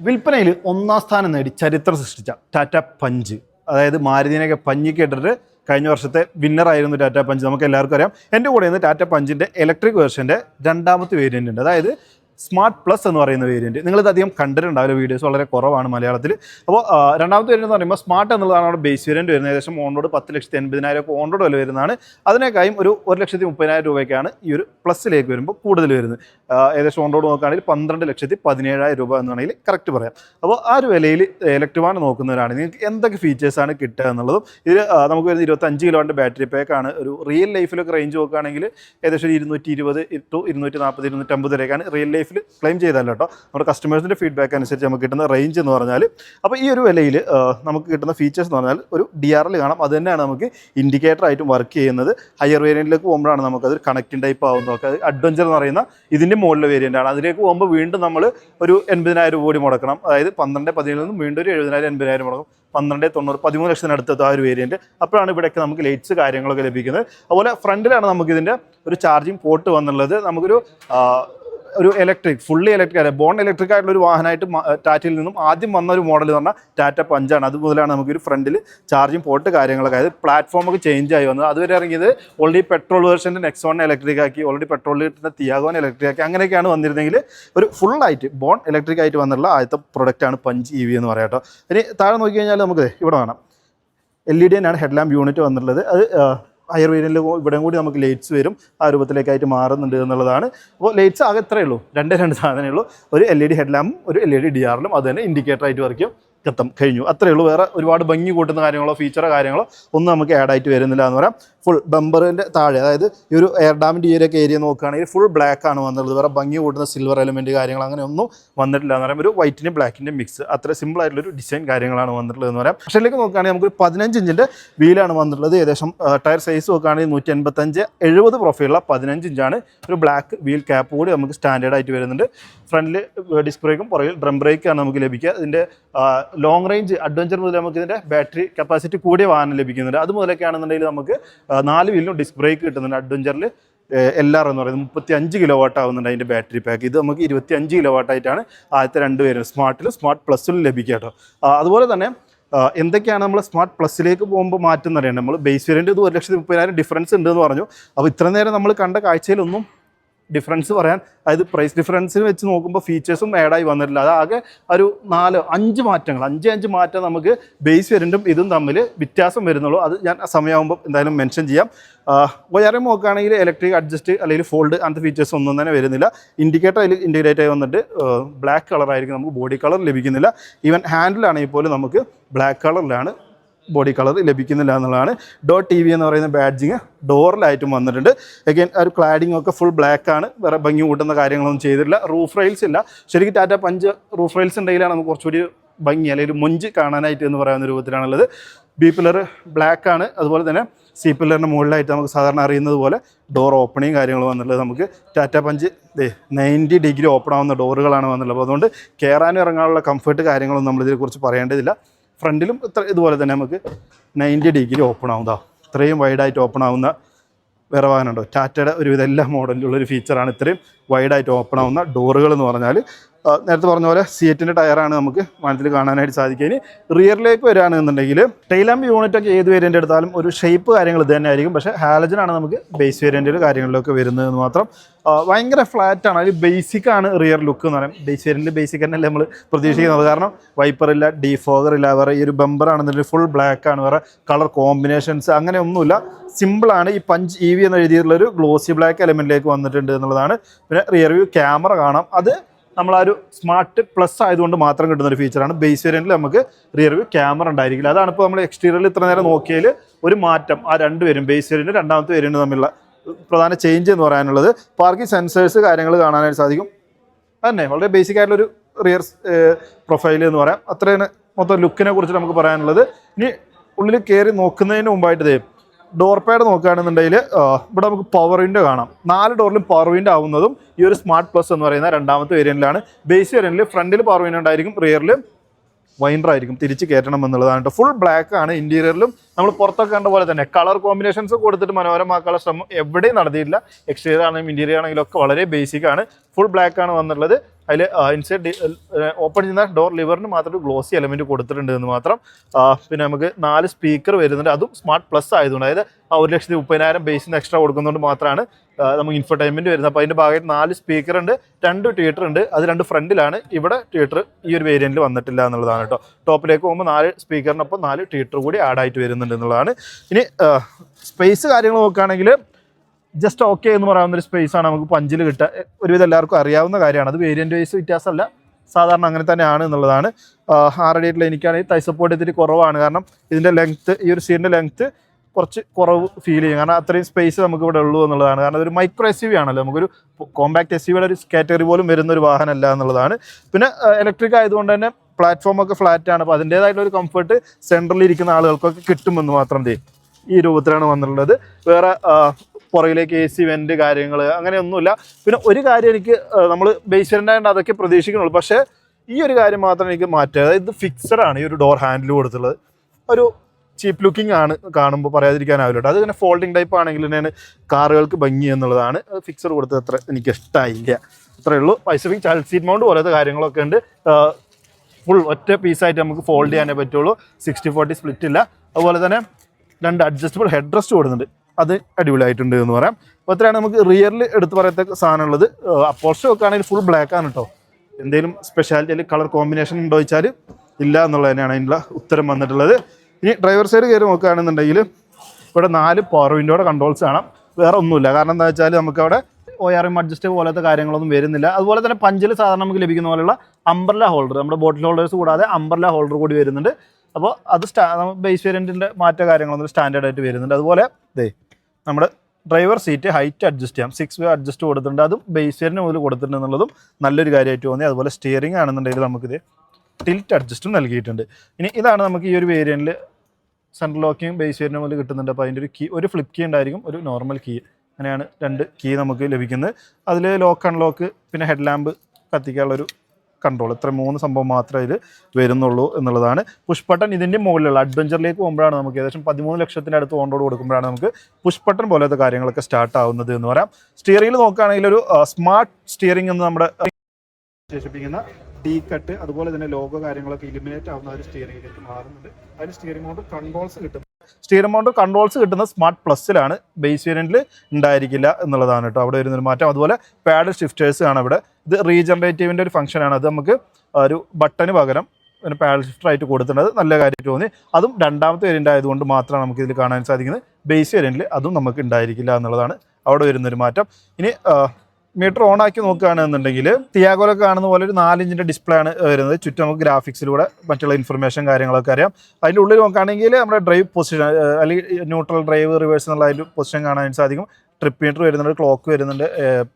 വിൽപ്പനയിൽ ഒന്നാം സ്ഥാനം നേടി ചരിത്രം സൃഷ്ടിച്ച ടാറ്റ പഞ്ച്. അതായത് മാരുതിനെയൊക്കെ പഞ്ഞി കേട്ടിട്ട് കഴിഞ്ഞ വർഷത്തെ വിന്നറായിരുന്നു ടാറ്റ പഞ്ച്. നമുക്ക് എല്ലാവർക്കും അറിയാം. എന്റെ കൂടെ ഇന്ന് ടാറ്റ പഞ്ചിന്റെ ഇലക്ട്രിക് വേർഷന്റെ രണ്ടാമത്തെ വേരിയന്റ് ഉണ്ട്. അതായത് സ്മാർട്ട് പ്ലസ് എന്ന് പറയുന്ന വേരിയന്റ് നിങ്ങളിത് അധികം കണ്ടിട്ടുണ്ടാവില്ല വീഡിയോസ് വളരെ കുറവാണ് മലയാളത്തിൽ അപ്പോൾ രണ്ടാമത്തെ വേരിയന്റ് എന്ന് പറയുമ്പോൾ സ്മാർട്ട് എന്നുള്ളതാണ് അവിടെ ബേസ് വേരിയന്റ് വരുന്നത്. ഏകദേശം ഓൺറോഡ് പത്ത് ലക്ഷത്തി എൺപതിനായിരം ഒക്കെ ഓൺറോഡ് വില വരുന്നതാണ്. അതിനേക്കായും ഒരു ഒരു ലക്ഷത്തി മുപ്പതിനായിരം രൂപയ്ക്കാണ് ഈ ഒരു പ്ലസ്സിലേക്ക് വരുമ്പോൾ കൂടുതൽ വരുന്നത്. ഏകദേശം ഓൺറോഡ് നോക്കുകയാണെങ്കിൽ പന്ത്രണ്ട് ലക്ഷത്തി പതിനേഴായിരം രൂപ എന്ന് വേണമെങ്കിൽ കറക്റ്റ് പറയാം. അപ്പോൾ ആ ഒരു വിലയിൽ ഇലക്ട്രിവാണ് നോക്കുന്നവരാണ്. നിങ്ങൾക്ക് എന്തൊക്കെ ഫീച്ചേഴ്സാണ് കിട്ടുക എന്നുള്ളതും ഇതിൽ നമുക്ക് വരുന്ന ഇരുപത്തഞ്ച് കിലോന്റെ ബാറ്ററി പാക്കാണ് ഒരു റിയൽ ലൈഫിലൊക്കെ റേഞ്ച് നോക്കുകയാണെങ്കിൽ ഏകദേശം ഒരു ഇരുന്നൂറ്റി ഇരുപത് ടു ഇരുന്നൂറ്റി നാൽപ്പത് ഇരുന്നൂറ്റമ്പത് വരെയൊക്കെയാണ് റിയൽ ലൈഫിൽ ക്ലെയിം ചെയ്താലോ കേട്ടോ നമ്മുടെ കസ്റ്റമേഴ്സിന്റെ ഫീഡ്ബാക്ക് അനുസരിച്ച് നമുക്ക് കിട്ടുന്ന റേഞ്ച് എന്ന് പറഞ്ഞാൽ അപ്പോൾ ഈ ഒരു വിലയിൽ നമുക്ക് കിട്ടുന്ന ഫീച്ചേഴ്സ് എന്ന് പറഞ്ഞാൽ ഒരു ഡി ആർ എൽ കാണാം. അത് തന്നെയാണ് നമുക്ക് ഇൻഡിക്കേറ്റർ ആയിട്ടും വർക്ക് ചെയ്യുന്നത്. ഹയർ വേരിയന്റിലേക്ക് പോകുമ്പോഴാണ് നമുക്കത് കണക്റ്റിംഗ് ടൈപ്പ് ആവുന്നത് ഒക്കെ അഡ്വഞ്ചർ എന്ന് പറയുന്ന ഇതിന്റെ മുകളിലെ വേരിയന്റ് ആണ്. അതിലേക്ക് പോകുമ്പോൾ വീണ്ടും നമ്മൾ ഒരു എൺപതിനായിരം കൂടി മുടക്കണം. അതായത് പന്ത്രണ്ട് പതിനേഴിൽ നിന്നും വീണ്ടും ഒരു എഴുപതിനായിരം എൺപതിനായിരം മുടക്കും. പന്ത്രണ്ട് തൊണ്ണൂറ് പതിമൂന്ന് ലക്ഷത്തിനടുത്തത് ആ ഒരു വേരിയന്റ് അപ്പോഴാണ് ഇവിടെയൊക്കെ നമുക്ക് ലൈറ്റ്സ് കാര്യങ്ങളൊക്കെ ലഭിക്കുന്നത്. അതുപോലെ ഫ്രണ്ടിലാണ് നമുക്കിതിന്റെ ഒരു ചാർജിങ് പോർട്ട് വന്നുള്ളത്. നമുക്കൊരു ഒരു ഇലക്ട്രിക് ഫുള്ളി ഇലക്ട്രിക് അല്ല ബോൺ ഇലക്ട്രിക് ആയിട്ടുള്ള ഒരു വാഹനമായിട്ട് ടാറ്റയിൽ നിന്നും ആദ്യം വന്ന ഒരു മോഡൽ എന്ന് പറഞ്ഞാൽ ടാറ്റ പഞ്ചാണ് അത് മുതലാണ് നമുക്കൊരു ഫ്രണ്ടിൽ ചാർജിങ് പോർട്ട് കാര്യങ്ങളൊക്കെ. അതായത് പ്ലാറ്റ്ഫോമൊക്കെ ചേഞ്ച് ആയി വന്നത്. അതുവരെ ഇറങ്ങിയത് ഓൾറെഡി പെട്രോൾ വേർഷന്റെ നെക്സോൺ ഇലക്ട്രിക് ആക്കി ഓൾറെഡി പെട്രോൾ കിട്ടുന്ന തിയാഗോൺ ഇലക്ട്രിക് ആക്കി. അങ്ങനെയൊക്കെയാണ് വന്നിരുന്നെങ്കിൽ ഒരു ഫുള്ളായിട്ട് ബോൺ ഇലക്ട്രിക് ആയിട്ട് വന്നിട്ടുള്ള ആദ്യത്തെ പ്രൊഡക്റ്റാണ് പഞ്ച് ഇ വി എന്ന് പറയാം കേട്ടോ. ഇനി താഴെ നോക്കി കഴിഞ്ഞാൽ നമുക്ക് ഇവിടെ കാണാം. എൽ ഇ ഡി തന്നെയാണ് ഹെഡ് ലാമ്പ് യൂണിറ്റ് വന്നിട്ടുള്ളത്. അത് ഹയർ വേരിയന്റിൽ ഇവിടെയും കൂടി നമുക്ക് ലൈറ്റ്സ് വരും. ആ രൂപത്തിലേക്കായിട്ട് മാറുന്നുണ്ട് എന്നുള്ളതാണ്. അപ്പോൾ ലൈറ്റ്സ് ആകെ ഇത്രയേ ഉള്ളൂ. രണ്ടേ രണ്ട് സാധനമേ ഉള്ളൂ. ഒരു എൽ ഇ ഡി ഹെഡ് ലാമ്പും ഒരു എൽ ഇ ഡി ഡി ആറിലും അത് തന്നെ ഇൻഡിക്കേറ്റർ ആയിട്ട് കത്തം കഴിഞ്ഞു. അത്രയേ ഉള്ളൂ. വേറെ ഒരുപാട് ഭംഗി കൂട്ടുന്ന കാര്യങ്ങളോ ഫീച്ചറോ കാര്യങ്ങളോ ഒന്നും നമുക്ക് ആഡ് ആയിട്ട് വരുന്നില്ല എന്ന് പറയാം. ഫുൾ ബമ്പറിന്റെ താഴെ അതായത് ഈ ഒരു എയർ ഡാമിന്റെ ഈ ഒരു ഏരിയ നോക്കുകയാണെങ്കിൽ ഫുൾ ബ്ലാക്ക് ആണ് വന്നുള്ളത് വേറെ ഭംഗി കൂട്ടുന്ന സിൽവർ എലമെന്റ് കാര്യങ്ങൾ അങ്ങനെ ഒന്നും വന്നിട്ടില്ല എന്ന് പറയാം. ഒരു വൈറ്റിന്റെ ബ്ലാക്കിന്റെ മിക്സ് അത്ര സിമ്പിൾ ആയിട്ടുള്ള ഒരു ഡിസൈൻ കാര്യങ്ങളാണ് വന്നിട്ടുള്ളത് എന്ന് പറയാം. പക്ഷേലേക്ക് നോക്കുകയാണെങ്കിൽ നമുക്ക് പതിനഞ്ച് ഇഞ്ചിന്റെ വീലാണ് വന്നിട്ടുള്ളത്. ഏകദേശം ടയർ സൈസ് നോക്കുകയാണെങ്കിൽ നൂറ്റി എൺപത്തഞ്ച് എഴുപത് പ്രൊഫൈലുള്ള പതിനഞ്ച് ഇഞ്ചാണ് ഒരു ബ്ലാക്ക് വീൽ ക്യാപ്പ് കൂടി നമുക്ക് സ്റ്റാൻഡേർഡ് ആയിട്ട് വരുന്നുണ്ട്. ഫ്രണ്ടിൽ ഡിസ്ക് ബ്രേക്കും പുറകിൽ ഡ്രം ബ്രേക്കാണ് നമുക്ക് ലഭിക്കുക. ഇതിന്റെ ലോങ് റേഞ്ച് അഡ്വഞ്ചർ മുതൽ നമുക്ക് ഇതിന്റെ ബാറ്ററി കപ്പാസിറ്റി കൂടിയ വാഹനം ലഭിക്കുന്നുണ്ട്. അത് മുതലൊക്കെ ആണെന്നുണ്ടെങ്കിൽ നമുക്ക് നാല് വീലിനും ഡിസ്ക് ബ്രേക്ക് കിട്ടുന്നുണ്ട് അഡ്വഞ്ചറിൽ എൽ ആർ എന്ന് പറയുന്നത് മുപ്പത്തി അഞ്ച് കിലോ വാട്ട് ആവുന്നുണ്ട് അതിന്റെ ബാറ്ററി പാക്ക് ഇത് നമുക്ക് ഇരുപത്തി അഞ്ച് കിലോ വാട്ടായിട്ടാണ് ആദ്യത്തെ രണ്ട് പേരും സ്മാർട്ടിലും സ്മാർട്ട് പ്ലസ്സിലും ലഭിക്കുക കേട്ടോ. അതുപോലെ തന്നെ എന്തൊക്കെയാണ് നമ്മൾ സ്മാർട്ട് പ്ലസ്സിലേക്ക് പോകുമ്പോൾ മാറ്റം നമ്മൾ ബേസ് വേരിയന്റ് ഇത് ഒരു ലക്ഷത്തി മുപ്പതിനായിരം ഡിഫറൻസ് ഉണ്ടെന്ന് പറഞ്ഞു. അപ്പോൾ ഇത്ര നേരം നമ്മൾ കണ്ട കാഴ്ചയിലൊന്നും ഡിഫറൻസ് പറയാൻ അതായത് പ്രൈസ് ഡിഫറൻസിന് വെച്ച് നോക്കുമ്പോൾ ഫീച്ചേഴ്സും ആഡായി വന്നിട്ടില്ല. അത് ആകെ ഒരു നാല് അഞ്ച് മാറ്റങ്ങൾ. അഞ്ച് അഞ്ച് മാറ്റം നമുക്ക് ബേസ് വരുന്നുണ്ടും ഇതും തമ്മിൽ വ്യത്യാസം വരുന്നുള്ളൂ. അത് ഞാൻ സമയമാകുമ്പോൾ എന്തായാലും മെൻഷൻ ചെയ്യാം. വയറിംഗ് നോക്കുകയാണെങ്കിൽ ഇലക്ട്രിക് അഡ്ജസ്റ്റ് അല്ലെങ്കിൽ ഫോൾഡ് അങ്ങനത്തെ ഫീച്ചേഴ്സ് ഒന്നും തന്നെ വരുന്നില്ല. ഇൻഡിക്കേറ്റർ അതിൽ ഇന്റിഗ്രേറ്റ് ആയി വന്നിട്ട് ബ്ലാക്ക് കളറായിരിക്കും നമുക്ക് ബോഡി കളർ ലഭിക്കുന്നില്ല. ഈവൻ ഹാൻഡിലാണെങ്കിൽ പോലും നമുക്ക് ബ്ലാക്ക് കളറിലാണ് ബോഡി കളർ ലഭിക്കുന്നില്ല എന്നുള്ളതാണ്. ഡോ ടി വി എന്ന് പറയുന്ന ബാഡ്ജിങ് ഡോറിലായിട്ടും വന്നിട്ടുണ്ട്. അഗൈൻ ആ ഒരു ക്ലാഡിംഗ് ഒക്കെ ഫുൾ ബ്ലാക്ക് ആണ്. വേറെ ഭംഗി കൂട്ടുന്ന കാര്യങ്ങളൊന്നും ചെയ്തിട്ടില്ല. റൂഫ് റെയിൽസ് ഇല്ല. ശരിക്കും ടാറ്റ പഞ്ച് റൂഫ് റെയിൽസ് ഉണ്ടെങ്കിലാണ് നമുക്ക് കുറച്ചുകൂടി ഭംഗി അല്ലെങ്കിൽ മൊഞ്ച് കാണാനായിട്ട് എന്ന് പറയുന്ന രൂപത്തിലാണുള്ളത്. ബി പില്ലർ ബ്ലാക്ക് ആണ്. അതുപോലെ തന്നെ സി പില്ലറിന്റെ മുകളിലായിട്ട് നമുക്ക് സാധാരണ അറിയുന്നത് പോലെ ഡോർ ഓപ്പണിങ് കാര്യങ്ങൾ വന്നിട്ടുള്ളത് നമുക്ക് Tata Punch ninety degree open ആവുന്ന ഡോറുകളാണ് വന്നിട്ടുള്ളത്. അപ്പോൾ അതുകൊണ്ട് കയറാനും ഇറങ്ങാനുള്ള കംഫർട്ട് കാര്യങ്ങളൊന്നും നമ്മളിതിനെക്കുറിച്ച് പറയേണ്ടതില്ല. ഫ്രണ്ടിലും ഇത്ര ഇതുപോലെ തന്നെ നമുക്ക് നയന്റി ഡിഗ്രി ഓപ്പൺ ആവുന്നതാ ഇത്രയും വൈഡായിട്ട് ഓപ്പൺ ആവുന്ന വേറെ വാഹനമുണ്ടോ? ടാറ്റയുടെ ഒരുവിധ എല്ലാ മോഡലിലുള്ള ഒരു ഫീച്ചറാണ് ഇത്രയും വൈഡായിട്ട് ഓപ്പൺ ആവുന്ന ഡോറുകൾ എന്ന് പറഞ്ഞാൽ നേരത്തെ പറഞ്ഞ പോലെ സിയറ്റിന്റെ ടയറാണ് നമുക്ക് വാഹനത്തിൽ കാണാനായിട്ട് സാധിക്കുക. ഇനി റിയറിലേക്ക് വരികയാണെന്നുണ്ടെങ്കിൽ ടൈലാമ്പ് യൂണിറ്റ് ഒക്കെ ഏത് വേരിയന്റ് എടുത്താലും ഒരു ഷേപ്പ് കാര്യങ്ങൾ ഇത് തന്നെ ആയിരിക്കും. പക്ഷേ ഹാലജനാണ് നമുക്ക് ബേസ് വേരിയന്റിൽ കാര്യങ്ങളിലൊക്കെ വരുന്നതെന്ന് മാത്രം. ഭയങ്കര ഫ്ലാറ്റ് ആണ്. അതിൽ ബേസിക് ആണ് റിയർ ലുക്ക് എന്ന് പറയാം. ബേസ് വേരിയന്റിൽ ബേസിക് തന്നെയല്ലേ നമ്മൾ പ്രതീക്ഷിക്കുന്നത്. കാരണം വൈപ്പറില്ല ഇല്ല വേറെ ഈ ഒരു ബമ്പർ ആണെന്നുണ്ടെങ്കിൽ ഫുൾ ബ്ലാക്ക് ആണ്. വേറെ കളർ കോമ്പിനേഷൻസ് അങ്ങനെ ഒന്നുമില്ല. സിമ്പിളാണ് ഈ പഞ്ച് ഇ വി എന്ന് എഴുതിയിട്ടുള്ള ഒരു ഗ്ലോസി ബ്ലാക്ക് എലമെന്റിലേക്ക് വന്നിട്ടുണ്ട് എന്നുള്ളതാണ്. പിന്നെ റിയർ വ്യൂ ക്യാമറ കാണാം. അത് നമ്മൾ ആ ഒരു സ്മാർട്ട് പ്ലസ് ആയതുകൊണ്ട് മാത്രം കിട്ടുന്ന ഒരു ഫീച്ചറാണ് ബേസ് വേരിയന്റിൽ നമുക്ക് റിയർ വ്യൂ ക്യാമറ ഉണ്ടായിരിക്കില്ല. അതാണ് ഇപ്പോൾ നമ്മൾ എക്സ്റ്റീരിയറിൽ ഇത്ര നേരം നോക്കിയതിൽ ഒരു മാറ്റം ആ രണ്ട് പേരും ബേസ് വേരിയന്റ് രണ്ടാമത്തെ വേരിയന്റ് തമ്മിലുള്ള പ്രധാന ചേഞ്ച് എന്ന് പറയാനുള്ളത്. പാർക്കിംഗ് സെൻസേഴ്സ് കാര്യങ്ങൾ കാണാനായിട്ട് സാധിക്കും. തന്നെ വളരെ ബേസിക് ആയിട്ടുള്ളൊരു റിയർ പ്രൊഫൈൽ എന്ന് പറയാം. അത്രയാണ് മൊത്തം ലുക്കിനെ കുറിച്ച് നമുക്ക് പറയാനുള്ളത്. ഇനി ഉള്ളിൽ കയറി നോക്കുന്നതിന് മുമ്പായിട്ട് ഡോർ പാഡ് നോക്കുകയാണെന്നുണ്ടെങ്കിൽ ഇവിടെ നമുക്ക് പവർ വിൻഡോ കാണാം. നാല് ഡോറിലും പവർ വിൻഡോ ആവുന്നതും ഈ ഒരു സ്മാർട്ട് പ്ലസ് എന്ന് പറയുന്ന രണ്ടാമത്തെ വേരിയന്റിലാണ് ബേസ് വേരിയന്റിൽ ഫ്രണ്ടിൽ പവർ വിൻഡോ ഉണ്ടായിരിക്കും റിയറിൽ വൈൻഡർ ആയിരിക്കും. തിരിച്ച് കയറ്റണം എന്നുള്ളതാണ് ഫുൾ ബ്ലാക്ക് ആണ് ഇന്റീരിയറിലും നമ്മൾ പുറത്തൊക്കെ കണ്ട പോലെ തന്നെ. കളർ കോമ്പിനേഷൻസ് കൊടുത്തിട്ട് മനോഹരമാക്കാനുള്ള ശ്രമം എവിടെയും നടത്തിയിട്ടില്ല എക്സ്റ്റീരിയർ ആണെങ്കിലും ഇന്റീരിയർ ആണെങ്കിലും ഒക്കെ വളരെ ബേസിക് ആണ്. ഫുൾ ബ്ലാക്ക് ആണ് വന്നിട്ടുള്ളത്. അതിൽ ഇൻസൈഡ് ഓപ്പൺ ചെയ്യുന്ന ഡോർ ലിവറിന് മാത്രം ഗ്ലോസി എലമെന്റ് കൊടുത്തിട്ടുണ്ട് എന്ന് മാത്രം പിന്നെ നമുക്ക് നാല് സ്പീക്കർ വരുന്നുണ്ട്. അതും സ്മാർട്ട് പ്ലസ് ആയതുകൊണ്ട് അതായത് ആ ഒരു ലക്ഷത്തി മുപ്പതിനായിരം ബേസിന് എക്സ്ട്രാ കൊടുക്കുന്നതുകൊണ്ട് മാത്രമാണ് നമുക്ക് ഇൻഫർടൈൻമെന്റ് വരുന്നത്. അപ്പോൾ അതിന്റെ ഭാഗമായിട്ട് നാല് സ്പീക്കർ ഉണ്ട് രണ്ട് തിയേറ്റർ ഉണ്ട്. അത് രണ്ട് ഫ്രണ്ടിലാണ് ഇവിടെ തിയേറ്റർ ഈ ഒരു വേരിയന്റിൽ വന്നിട്ടില്ല എന്നുള്ളതാണ് കേട്ടോ. ടോപ്പിലേക്ക് പോകുമ്പോൾ നാല് സ്പീക്കറിനൊപ്പം നാല് തിയേറ്റർ കൂടി ആഡായിട്ട് വരുന്നുണ്ട് എന്നുള്ളതാണ്. ഇനി സ്പേസ് കാര്യങ്ങൾ നോക്കുകയാണെങ്കിൽ ജസ്റ്റ് ഓക്കെ എന്ന് പറയാവുന്ന ഒരു സ്പേസ് ആണ് നമുക്ക് പഞ്ചിൽ കിട്ടുക. ഒരുവിധം എല്ലാവർക്കും അറിയാവുന്ന കാര്യമാണ്. അത് വേരിയന്റ് വൈസ് വ്യത്യാസമല്ല. സാധാരണ അങ്ങനെ തന്നെയാണ് എന്നുള്ളതാണ്. ആറടി എയ്റ്റിൽ എനിക്കാണെങ്കിൽ തൈ സപ്പോർട്ട് ഇത്തിരി കുറവാണ്. കാരണം ഇതിന്റെ ലെങ്ത്ത് ഈ ഒരു സീറിന്റെ ലെങ്ത്ത് കുറച്ച് കുറവ് ഫീൽ ചെയ്യും. കാരണം അത്രയും സ്പേസ് നമുക്ക് ഇവിടെ ഉള്ളൂ എന്നുള്ളതാണ്. കാരണം അതൊരു മൈക്രോ എസ് വി ആണല്ലോ. നമുക്കൊരു കോമ്പാക്ട് എസ് വിയുടെ ഒരു കാറ്റഗറി പോലും വരുന്ന ഒരു വാഹനമല്ല എന്നുള്ളതാണ്. പിന്നെ ഇലക്ട്രിക് ആയതുകൊണ്ട് തന്നെ പ്ലാറ്റ്ഫോം ഒക്കെ ഫ്ലാറ്റ് ആണ്. അപ്പോൾ അതിന്റേതായിട്ടുള്ള ഒരു കംഫർട്ട് സെൻട്രലിൽ ഇരിക്കുന്ന ആളുകൾക്കൊക്കെ കിട്ടുമെന്ന് മാത്രം ദേ ഈ രൂപത്തിലാണ് വന്നിട്ടുള്ളത്. വേറെ പുറകിലേക്ക് എ സി വെന്റ് കാര്യങ്ങൾ അങ്ങനെയൊന്നുമില്ല. പിന്നെ ഒരു കാര്യം എനിക്ക് നമ്മൾ ബേസ് അതൊക്കെ പ്രതീക്ഷിക്കുന്നുള്ളൂ. പക്ഷേ ഈ ഒരു കാര്യം മാത്രം എനിക്ക് മാറ്റുക അതായത് ഇത് ഫിക്സഡ് ആണ് ഈ ഒരു ഡോർ ഹാൻഡിൽ കൊടുത്തുള്ളത്. ഒരു ചീപ്പ് ലുക്കിംഗ് ആണ് കാണുമ്പോൾ പറയാതിരിക്കാനാവില്ല അത് ഇങ്ങനെ ഫോൾഡിങ് ടൈപ്പ് ആണെങ്കിൽ തന്നെയാണ് കാറുകൾക്ക് ഭംഗി എന്നുള്ളതാണ്. ഫിക്സർ കൊടുത്തത് അത്ര എനിക്ക് ഇഷ്ടമായില്ല അത്രേ ഉള്ളൂ പൈസഫിക് ചൈൽഡ് സീറ്റ് മൗണ്ട് പോലത്തെ കാര്യങ്ങളൊക്കെ ഉണ്ട്. ഫുൾ ഒറ്റ പീസായിട്ട് നമുക്ക് ഫോൾഡ് ചെയ്യാനേ പറ്റുള്ളൂ. സിക്സ്റ്റി ഫോർട്ടി സ്പ്ലിറ്റ് ഇല്ല. അതുപോലെ തന്നെ രണ്ട് അഡ്ജസ്റ്റബിൾ ഹെഡ് റെസ്റ്റ് കൊടുക്കുന്നുണ്ട് അത് അടിപൊളിയായിട്ടുണ്ട് എന്ന് പറയാം. അപ്പോൾ അത്രയാണ് നമുക്ക് റിയറിൽ എടുത്ത് പറയത്തക്ക സാധനം ഉള്ളത് അപ്പോൾസ് ഒക്കെ ആണെങ്കിൽ ഫുൾ ബ്ലാക്ക് ആണ് കേട്ടോ എന്തെങ്കിലും സ്പെഷ്യാലിറ്റി അല്ലെങ്കിൽ കളർ കോമ്പിനേഷൻ ഉണ്ടോ വെച്ചാൽ ഇല്ല എന്നുള്ളത് തന്നെയാണ് അതിനുള്ള ഉത്തരം വന്നിട്ടുള്ളത്. ഇനി ഡ്രൈവർ സൈഡ് കയറി നോക്കുകയാണെന്നുണ്ടെങ്കിൽ ഇവിടെ നാല് പവർ വിൻഡോയുടെ കൺട്രോൾസ് കാണാം. വേറെ ഒന്നുമില്ല. കാരണം എന്താ വെച്ചാൽ നമുക്കവിടെ ഒ ആർ എം അഡ്ജസ്റ്റ് പോലത്തെ കാര്യങ്ങളൊന്നും വരുന്നില്ല. അതുപോലെ തന്നെ പഞ്ചിൽ സാധാരണ നമുക്ക് ലഭിക്കുന്ന പോലെയുള്ള അംബർല ഹോൾഡർ നമ്മുടെ ബോട്ടിൽ ഹോൾഡേഴ്സ് കൂടാതെ അംബർല ഹോൾഡർ കൂടി വരുന്നുണ്ട്. അപ്പോൾ അത് സ്റ്റാ ബേസ് വേരിയന്റിന്റെ മാറ്റ കാര്യങ്ങളൊന്നും സ്റ്റാൻഡേർഡായിട്ട് വരുന്നുണ്ട്. അതുപോലെ ദേ നമ്മുടെ ഡ്രൈവർ സീറ്റ് ഹൈറ്റ് അഡ്ജസ്റ്റ് ചെയ്യാം. സിക്സ് വേ അഡ്ജസ്റ്റ് കൊടുത്തിട്ടുണ്ട്. അതും ബേസ് വേറിന് മുതൽ കൊടുത്തിട്ടുണ്ട് എന്നുള്ളതും നല്ലൊരു കാര്യമായിട്ട് തോന്നി. അതുപോലെ സ്റ്റിയറിംഗ് ആണെന്നുണ്ടെങ്കിൽ നമുക്കിത് ടിൽറ്റ് അഡ്ജസ്റ്റും നൽകിയിട്ടുണ്ട്. ഇനി ഇതാണ് നമുക്ക് ഈ ഒരു വേരിയന്റിൽ സെൻട്രൽ ലോക്കിങ് ബേസ് വേരിന് മുതൽ കിട്ടുന്നുണ്ട്. അപ്പോൾ അതിന്റെ ഒരു കീ ഒരു ഫ്ലിപ്പ് കീ ഉണ്ടായിരിക്കും. ഒരു നോർമൽ കീ അങ്ങനെയാണ് രണ്ട് കീ നമുക്ക് ലഭിക്കുന്നത്. അതിൽ ലോക്ക് അൺലോക്ക് പിന്നെ ഹെഡ് ലാമ്പ് കത്തിക്കാനുള്ളൊരു കൺട്രോൾ ഇത്ര മൂന്ന് സംഭവം മാത്രമേ ഇത് വരുന്നുള്ളൂ എന്നുള്ളതാണ്. പുഷ് ബട്ടൺ ഇതിന്റെ മുകളിലുള്ള അഡ്വഞ്ചറിലേക്ക് പോകുമ്പോഴാണ് നമുക്ക് ഏകദേശം പതിമൂന്ന് ലക്ഷത്തിന്റെ അടുത്ത് ഓൺ റോഡ് കൊടുക്കുമ്പോഴാണ് നമുക്ക് പുഷ് ബട്ടൺ പോലത്തെ കാര്യങ്ങളൊക്കെ സ്റ്റാർട്ട് ആവുന്നത് എന്ന് പറയാം. സ്റ്റിയറിംഗിൽ നോക്കുകയാണെങ്കിൽ ഒരു സ്മാർട്ട് സ്റ്റിയറിംഗ് എന്ന് നമ്മുടെ വിശേഷിപ്പിക്കുന്ന ഡീ കട്ട് അതുപോലെ തന്നെ ലോഗോ കാര്യങ്ങളൊക്കെ ഇലിമിനേറ്റ് ആവുന്ന ഒരു സ്റ്റിയറിംഗിലേക്ക് മാറുന്നുണ്ട്. അതിന് സ്റ്റിയറിംഗ് കൊണ്ട് കൺട്രോൾസ് കിട്ടും. സ്റ്റിയറിംഗ് മൗണ്ട് കൺട്രോൾസ് കിട്ടുന്ന സ്മാർട്ട് പ്ലസ്സിലാണ് ബേസ് വേരിയന്റിൽ ഉണ്ടായിരിക്കില്ല എന്നുള്ളതാണ് കേട്ടോ അവിടെ വരുന്നൊരു മാറ്റം. അതുപോലെ പാഡ് ഷിഫ്റ്റേഴ്സ് ആണ് ഇവിടെ ഇത് റീജനറേറ്റീവിന്റെ ഒരു ഫംഗ്ഷനാണ് അത് നമുക്ക് ഒരു ബട്ടന് പകരം ഒരു പാഡൽ ഷിഫ്റ്റർ ആയിട്ട് കൊടുത്തിട്ടുണ്ട്. നല്ല കാര്യമായിട്ട് തോന്നി. അതും രണ്ടാമത്തെ വേരിയന്റ് ആയതുകൊണ്ട് മാത്രമാണ് നമുക്ക് ഇതിൽ കാണാൻ സാധിക്കുന്നത്. ബേസ് വേരിയന്റിൽ അതും നമുക്ക് ഉണ്ടായിരിക്കില്ല എന്നുള്ളതാണ്. അവിടെ വരുന്നൊരു മാറ്റം. ഇനി മീറ്റർ ഓൺ ആക്കി നോക്കുകയാണെന്നുണ്ടെങ്കിൽ തിയാഗോലൊക്കെ കാണുന്ന പോലെ ഒരു നാലിഞ്ചിന്റെ ഡിസ്പ്ലേ ആണ് വരുന്നത്. ചുറ്റും നമുക്ക് ഗ്രാഫിക്സിലൂടെ മറ്റുള്ള ഇൻഫർമേഷൻ കാര്യങ്ങളൊക്കെ അറിയാം. അതിന്റെ ഉള്ളിൽ നോക്കുകയാണെങ്കിൽ നമ്മുടെ ഡ്രൈവ് പൊസിഷൻ അല്ലെങ്കിൽ ന്യൂട്രൽ ഡ്രൈവ് റിവേഴ്സ് എന്നുള്ള അതിന്റെ പൊസിഷൻ കാണാൻ സാധിക്കും. ട്രിപ്പ് മീറ്റർ വരുന്നുണ്ട് ക്ലോക്ക് വരുന്നുണ്ട്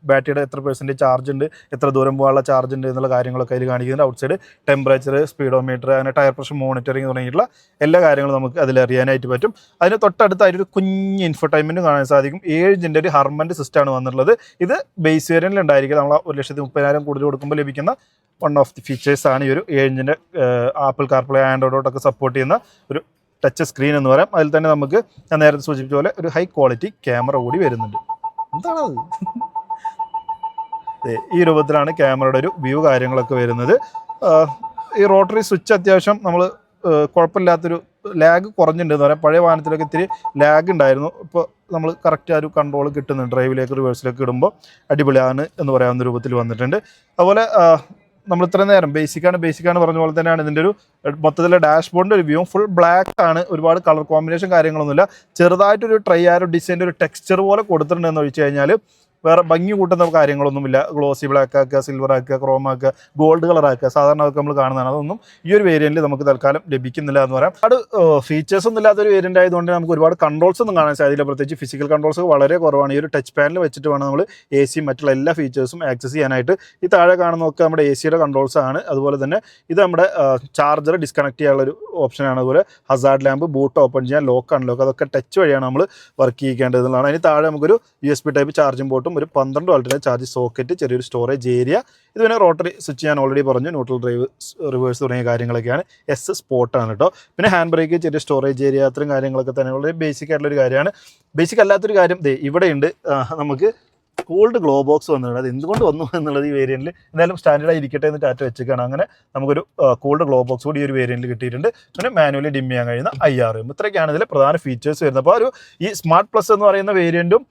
ബാറ്ററിയുടെ എത്ര പെർസെന്റ് ചാർജ് ഉണ്ട് എത്ര ദൂരം പോകാനുള്ള ചാർജ് ഉണ്ട് എന്നുള്ള കാര്യങ്ങളൊക്കെ അതിൽ കാണിക്കുന്നുണ്ട്. ഔട്ട് സൈഡ് ടെമ്പറേച്ചർ സ്പീഡോമീറ്റർ അങ്ങനെ ടയർ പ്രഷർ മോണിറ്ററിങ് തുടങ്ങിയിട്ടുള്ള എല്ലാ കാര്യങ്ങളും നമുക്ക് അതിൽ അറിയാനായിട്ട് പറ്റും. അതിന് തൊട്ടടുത്തായിട്ട് ഒരു കുഞ്ഞ് ഇൻഫർടൈൻമെന്റും കാണാൻ സാധിക്കും. ഏഴ് ഇഞ്ചിന്റെ ഒരു ഹർമന്റ് സിസ്റ്റമാണ് വന്നിട്ടുള്ളത്. ഇത് ബേസ് വേരിയന്റിൽ ഉണ്ടായിരിക്കും. നമ്മൾ ഒരു ലക്ഷത്തി മുപ്പതിനായിരം കൂടുതൽ കൊടുക്കുമ്പോൾ ലഭിക്കുന്ന വൺ ഓഫ് ദി ഫീച്ചേഴ്സ് ആണ് ഈ ഒരു ഏഴിന്റെ ആപ്പിൾ കാർപ്ലേ ആൻഡ്രോയിഡോട്ടൊക്കെ സപ്പോർട്ട് ചെയ്യുന്ന ഒരു ടച്ച് സ്ക്രീൻ എന്ന് പറയാം. അതിൽ തന്നെ നമുക്ക് ഞാൻ നേരത്തെ സൂചിപ്പിച്ച പോലെ ഒരു ഹൈ ക്വാളിറ്റി ക്യാമറ കൂടി വരുന്നുണ്ട്. എന്താണത്? അതെ ഈ രൂപത്തിലാണ് ക്യാമറയുടെ ഒരു വ്യൂ കാര്യങ്ങളൊക്കെ വരുന്നത്. ഈ റോട്ടറി സ്വിച്ച് അത്യാവശ്യം നമ്മൾ കുഴപ്പമില്ലാത്തൊരു ലാഗ് കുറഞ്ഞിട്ടുണ്ട് എന്ന് പറയാം. പഴയ വാഹനത്തിലൊക്കെ ഇത്തിരി ലാഗ് ഉണ്ടായിരുന്നു. ഇപ്പോൾ നമ്മൾ കറക്റ്റ് ആ ഒരു കൺട്രോൾ കിട്ടുന്നുണ്ട്. ഡ്രൈവിലേക്ക് റിവേഴ്സിലേക്ക് ഇടുമ്പോൾ അടിപൊളിയാണ് എന്ന് പറയാവുന്ന രൂപത്തിൽ വന്നിട്ടുണ്ട്. അതുപോലെ നമ്മൾ ഇത്ര നേരം ബേസിക്കാണ് ബേസിക്കാണ് പറഞ്ഞ പോലെ തന്നെയാണ് ഇതിന്റെ ഒരു മൊത്തത്തിലെ ഡാഷ്ബോർഡിന്റെ ഒരു വ്യൂ ഫുൾ ബ്ലാക്ക് ആണ്. ഒരുപാട് കളർ കോമ്പിനേഷൻ കാര്യങ്ങളൊന്നുമില്ല. ചെറുതായിട്ടൊരു ട്രൈ ആരോ ഡിസൈന്റെ ഒരു ടെക്സ്ചർ പോലെ കൊടുത്തിട്ടുണ്ടെന്ന് ഒഴിച്ചു കഴിഞ്ഞാൽ വേറെ ഭംഗി കൂട്ടുന്ന കാര്യങ്ങളൊന്നുമില്ല. ഗ്ലോസി ബ്ലാക്ക് ആക്കുക സിൽവർ ആക്കുക ക്രോം ആക്കുക ഗോൾഡ് കളർ ആക്കുക. സാധാരണ അതൊക്കെ നമ്മൾ കാണുന്നതാണ്. അതൊന്നും ഈ ഒരു വേരിയന്റിൽ നമുക്ക് തൽക്കാലം ലഭിക്കുന്നില്ല എന്ന് പറയാം. ഒരുപാട് ഫീച്ചേഴ്സ് ഒന്നും ഇല്ലാത്തൊരു വേരിയന്റ് ആയതുകൊണ്ട് നമുക്ക് ഒരുപാട് കൺട്രോൾസ് ഒന്നും കാണാൻ സാധ്യത പ്രത്യേകിച്ച് ഫിസിക്കൽ കൺട്രോൾസ് വളരെ കുറവാണ്. ഈ ഒരു ടച്ച് പാനൽ വെച്ചിട്ട് വേണം നമ്മൾ എ സി മറ്റുള്ള എല്ലാ ഫീച്ചേഴ്സും ആക്സസ് ചെയ്യാനായിട്ട്. ഈ താഴെ കാണുന്നതൊക്കെ നമ്മുടെ എ സിയുടെ കൺട്രോൾസ് ആണ്. അതുപോലെ തന്നെ ഇത് നമ്മുടെ ചാർജർ ഡിസ്കണക്ട് ചെയ്യാനുള്ള ഒരു ഓപ്ഷനാണ് അതുപോലെ ഹസാർഡ് ലാമ്പ് ബൂട്ട് ഓപ്പൺ ചെയ്യാൻ ലോക്ക് അൺലോക്ക് അതൊക്കെ ടച്ച് വഴിയാണ് നമ്മൾ വർക്ക് ചെയ്യിക്കേണ്ടത് എന്നുള്ളതാണ്. അതിന് താഴെ നമുക്കൊരു U S B type charging പോർട്ടും ഒരു പന്ത്രണ്ട് വാൾട്ടിന്റെ ചാർജ് സോക്കറ്റ് ചെറിയൊരു സ്റ്റോറേജ് ഏരിയ ഇത് പിന്നെ റോട്ടറി സ്വിച്ച് ഞാൻ ഓൾറെഡി പറഞ്ഞു ന്യൂട്രൽ ഡ്രൈവ് റിവേഴ്സ് തുടങ്ങിയ കാര്യങ്ങളൊക്കെയാണ്. എസ് സ്പോട്ടാണ് കേട്ടോ പിന്നെ ഹാൻഡ് ബ്രേക്ക് ചെറിയ സ്റ്റോറേജ് ഏരിയ അത്രയും കാര്യങ്ങളൊക്കെ തന്നെ വളരെ ബേസിക് ആയിട്ടുള്ള ഒരു കാര്യമാണ്. ബേസിക് അല്ലാത്തൊരു കാര്യം ദേ ഇവിടെയുണ്ട് നമുക്ക് കൂൾഡ് ഗ്ലോ ബോക്സ് വന്നിട്ടുണ്ട്. അത് എന്തുകൊണ്ട് വന്നു എന്നുള്ളത് ഈ വേരിയന്റിൽ എന്തായാലും സ്റ്റാൻഡേർഡായി ഇരിക്കട്ടെ എന്ന് ടാറ്റ വെച്ചേക്കാണ്. അങ്ങനെ നമുക്കൊരു കൂൾഡ് ഗ്ലോ ബോക്സ് കൂടി ഈ ഒരു വേരിയന്റിൽ കിട്ടിയിട്ടുണ്ട്. പിന്നെ മാനുവലി ഡിം ചെയ്യാൻ കഴിയുന്ന ഐ ആർ എം ഇത്രയൊക്കെയാണ് ഇതിലെ പ്രധാന ഫീച്ചേഴ്സ് വരുന്നത്. അപ്പോൾ ഒരു ഈ സ്മാർട്ട് പ്ലസ് എന്ന് പറയുന്ന വേരിയന്റും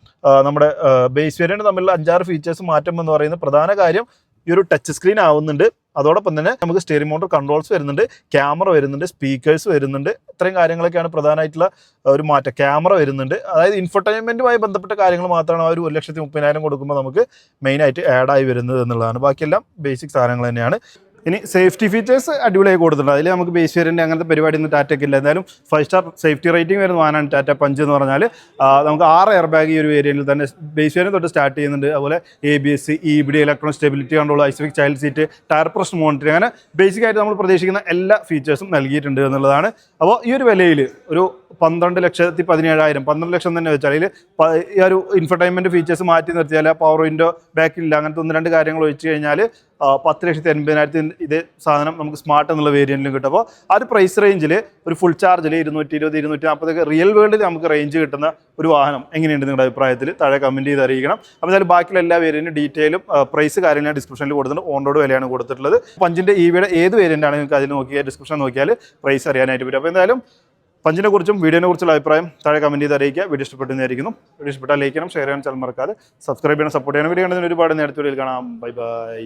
നമ്മുടെ ബേസ് വേരിയന്റും തമ്മിലുള്ള അഞ്ചാറ് ഫീച്ചേഴ്സ് മാറ്റം എന്ന് പറയുന്ന പ്രധാന കാര്യം ഈ ഒരു ടച്ച് സ്ക്രീൻ ആവുന്നുണ്ട്. അതോടൊപ്പം തന്നെ നമുക്ക് സ്റ്റിയറിംഗ് മോട്ടർ കൺട്രോൾസ് വരുന്നുണ്ട് ക്യാമറ വരുന്നുണ്ട് സ്പീക്കേഴ്സ് വരുന്നുണ്ട്. ഇത്രയും കാര്യങ്ങളൊക്കെയാണ് പ്രധാനമായിട്ടുള്ള ഒരു മാറ്റം. ക്യാമറ വരുന്നുണ്ട്. അതായത് ഇൻഫർടൈൻമെന്റുമായി ബന്ധപ്പെട്ട കാര്യങ്ങൾ മാത്രമാണ് ആ ഒരു ഒരു ലക്ഷത്തി മുപ്പതിനായിരം കൊടുക്കുമ്പോൾ നമുക്ക് മെയിനായിട്ട് ആഡായി വരുന്നത് എന്നുള്ളതാണ്. ബാക്കിയെല്ലാം ബേസിക് സാധനങ്ങൾ തന്നെയാണ്. ഇനി സേഫ്റ്റി ഫീച്ചേഴ്സ് അടിപൊളിയായി കൊടുത്തിട്ടുണ്ട്. അതിൽ നമുക്ക് ബേസ് വേരിയന്റ് അങ്ങനത്തെ പരിപാടി ഒന്നും ടാറ്റയ്ക്ക് ഇല്ല. എന്തായാലും ഫൈവ് സ്റ്റാർ സേഫ്റ്റി റേറ്റിംഗ് വരുന്ന വാനാണ് ടാറ്റ പഞ്ച് എന്ന് പറഞ്ഞാൽ നമുക്ക് ആറ് എയർ ബാഗ് ഈ ഒരു ഏരിയയിൽ തന്നെ ബേസ് വേരിയന്റ് തൊട്ട് സ്റ്റാർട്ട് ചെയ്യുന്നുണ്ട്. അതുപോലെ A B S E B electronic stability control isofix child seat tyre pressure monitoring അങ്ങനെ ബേസിക് ആയിട്ട് നമ്മൾ പ്രതീക്ഷിക്കുന്ന എല്ലാ ഫീച്ചേഴ്സും നൽകിയിട്ടുണ്ട് എന്നുള്ളതാണ്. അപ്പോൾ ഈ ഒരു വിലയിൽ ഒരു പന്ത്രണ്ട് ലക്ഷത്തി പതിനേഴായിരം. പന്ത്രണ്ട് ലക്ഷം തന്നെ വെച്ചാൽ അതിൽ ഈ ഒരു ഇൻഫർടൈൻമെന്റ് ഫീച്ചേഴ്സ് മാറ്റി നിർത്തിയാൽ പവർ വിൻഡോ ബാക്കില്ല അങ്ങനത്തെ ഒന്ന് രണ്ട് കാര്യങ്ങൾ ഒഴിച്ച് കഴിഞ്ഞാൽ പത്ത് ലക്ഷത്തി എൺപതിനായിരത്തി ഇതേ സാധനം നമുക്ക് സ്മാർട്ട് എന്നുള്ള വേരിയന്റിലും കിട്ടും. അപ്പോൾ ആ ഒരു പ്രൈസ് റേഞ്ചിൽ ഒരു ഫുൾ ചാർജിൽ ഇരുന്നൂറ്റി ഇരുപത് ഇരുന്നൂറ്റി നാൽപ്പതൊക്കെ റിയൽ വേൾഡിൽ നമുക്ക് റേഞ്ച് കിട്ടുന്ന ഒരു വാഹനം എങ്ങനെയുണ്ട് നിങ്ങളുടെ അഭിപ്രായത്തിൽ താഴെ കമന്റ് ചെയ്ത് അറിയിക്കണം. അപ്പോൾ എന്തായാലും ബാക്കിയുള്ള എല്ലാ വേരിയന്റും ഡീറ്റെയിലും പ്രൈസ് കാര്യം ഞാൻ ഡിസ്ക്രിപ്ഷനിൽ കൊടുത്തിട്ടുണ്ട്. ഓൺ റോഡ് വിലയാണ് കൊടുത്തിട്ടുള്ളത്. പഞ്ചിന്റെ ഇ വിയുടെ ഏത് വേരിയന്റ് ആണ് നിങ്ങൾക്ക് അതിൽ നോക്കിയാൽ ഡിസ്ക്രിപ്ഷൻ നോക്കിയാൽ പ്രൈസ് അറിയാനായിട്ട് പറ്റും. അപ്പോൾ എന്തായാലും പഞ്ചിനെ കുറിച്ചും വീഡിയോനെ കുറിച്ചുള്ള അഭിപ്രായം താഴെ കമന്റ് ചെയ്ത് അറിയിക്കുക. വീഡിയോ ഇഷ്ടപ്പെട്ടെന്നായിരിക്കുന്നു വീഡിയോ ഇഷ്ടപ്പെട്ടാൽ ലൈക്ക് ചെയ്യണം ഷെയർ ചെയ്യാൻ ചാനൽ മറക്കാതെ സബ്സ്ക്രൈബ് ചെയ്യണം സപ്പോർട്ട് ചെയ്യണം. വീഡിയോ കണ്ടതിന് ഒരുപാട് നേരത്തെ കാണാം. Bye bye